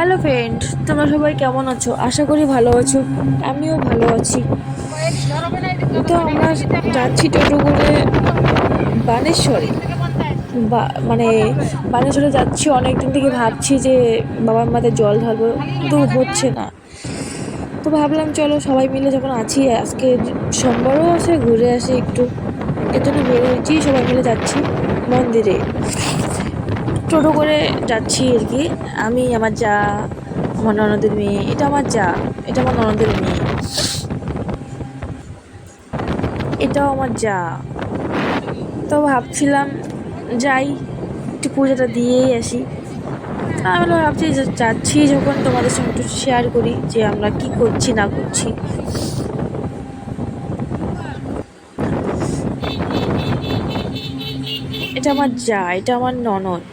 Hello friend তোমরা সবাই কেমন আছো? আশা করি ভালো আছো। আমিও ভালো আছি। তো আমরা যাচ্ছি টোটো করে বানেশ্বরে। বা মানে বানেশ্বরে যাচ্ছি অনেক দিন থেকে ভাবছি যে বাবার মাথায় জল ঢালবো। কিন্তু হচ্ছে না। তো ভাবলাম, চলো সবাই মিলে যখন আছি, আজকে সোমবারও আছে, ঘুরে আসি একটু। এর জন্য বের হয়েছি, সবাই মিলে যাচ্ছি মন্দিরে। টোটো করে যাচ্ছি আর কি। আমি, আমার যা, আমার ননদের মেয়ে, এটা আমার যা, এটা আমার ননদের মেয়ে। এটাও আমার যা। তো ভাবছিলাম যাই, একটু পুজোটা দিয়েই আসি। আমি ভাবছি যাচ্ছি যখন তোমাদের সঙ্গে একটু শেয়ার করি যে আমরা কি করছি, না করছি। এটা আমার যা, এটা আমার ননদ।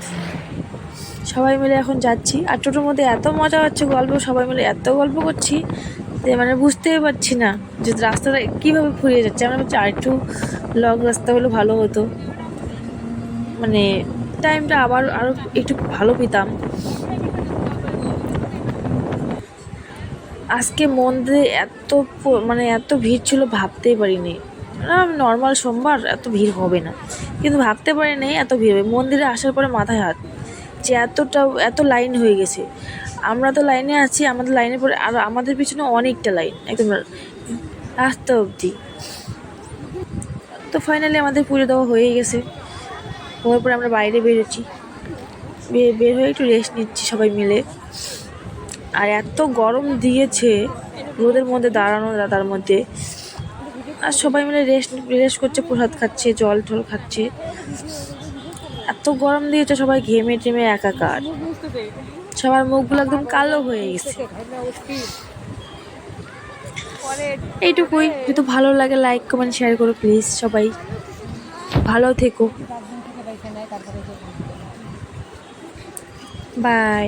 সবাই মিলে এখন যাচ্ছি। আর টোটোর মধ্যে এত মজা হচ্ছে, গল্প, সবাই মিলে এত গল্প করছি যে মানে বুঝতেই পারছি না যে রাস্তাটা কীভাবে ফুরিয়ে যাচ্ছে। আমরা ভাবছি আর একটু লং রাস্তা হলে ভালো হতো। মানে টাইমটা আবার আরও একটু ভালো পেতাম। আজকে মন্দিরে এত মানে এত ভিড় ছিল, ভাবতেই পারিনি। নর্মাল সোমবার এত ভিড় হবে না। কিন্তু ভাবতে পারিনি এত ভিড় হবে। মন্দিরে আসার পরে মাথায় হাত যে এতটা, এত লাইন হয়ে গেছে। আমরা তো লাইনে আছি, আমাদের লাইনে পরে আর আমাদের পিছনে অনেকটা লাইন, একদম রাস্তা অবধি। তো ফাইনালি আমাদের পুজো দেওয়া হয়ে গেছে। হওয়ার পরে আমরা বাইরে বেরোচ্ছি। বের হয়ে একটু রেস্ট নিচ্ছি সবাই মিলে। আর এত গরম দিয়েছে রোদের মধ্যে দাঁড়ানো দাদার মধ্যে। আর সবাই মিলে রেস্ট রেস্ট করছে, প্রসাদ খাচ্ছে জল টল খাচ্ছে। এত গরম দিয়েছে সবাই ঘেমে টেমে একাকার। সবার মুখগুলো একদম কালো হয়ে গেছে। এইটুকুই। যদি ভালো লাগে লাইক কমেন্ট শেয়ার করো প্লিজ সবাই। ভালো থেকো। বাই